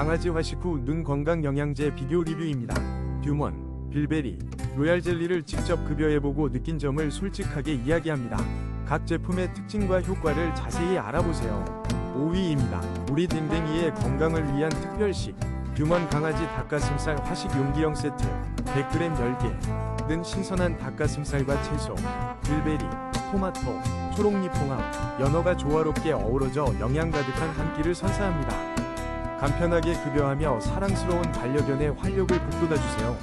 강아지 화식 후 눈 건강 영양제 비교 리뷰입니다. 듀먼, 빌베리, 로얄 젤리를 직접 급여해보고 느낀 점을 솔직하게 이야기합니다. 각 제품의 특징과 효과를 자세히 알아보세요. 5위입니다. 우리 댕댕이의 건강을 위한 특별식 듀먼 강아지 닭가슴살 화식 용기형 세트 100g 10개 는 신선한 닭가슴살과 채소, 빌베리, 토마토, 초록잎 홍합, 연어가 조화롭게 어우러져 영양 가득한 한 끼를 선사합니다. 간편하게 급여하며 사랑스러운 반려견의 활력을 북돋아주세요.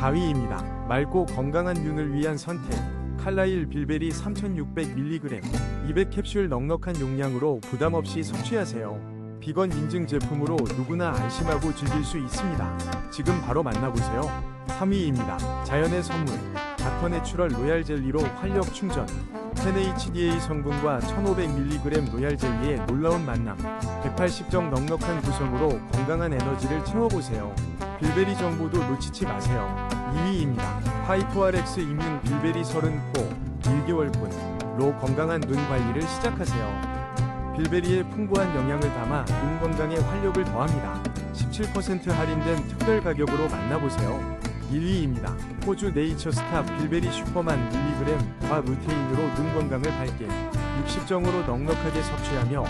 4위입니다. 맑고 건강한 눈을 위한 선택. 칼라일 빌베리 3600mg 200캡슐 넉넉한 용량으로 부담 없이 섭취하세요. 비건 인증 제품으로 누구나 안심하고 즐길 수 있습니다. 지금 바로 만나보세요. 3위입니다. 자연의 선물. 닥터 내추럴 로얄 젤리로 활력 충전. 10HDA 성분과 1500mg 로얄 젤리의 놀라운 만남. 180정 넉넉한 구성으로 건강한 에너지를 채워보세요. 빌베리 정보도 놓치지 마세요. 2위입니다. 파이토알엑스 임용 빌베리 30포 1개월분로 건강한 눈 관리를 시작하세요. 빌베리의 풍부한 영양을 담아 눈 건강에 활력을 더합니다. 17% 할인된 특별 가격으로 만나보세요. 1위입니다. 호주 네이처스타 빌베리 슈퍼만 1g과 루테인으로 눈 건강을 밝게 60정으로 넉넉하게 섭취하며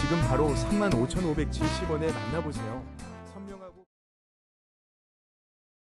지금 바로 35,570원에 만나보세요.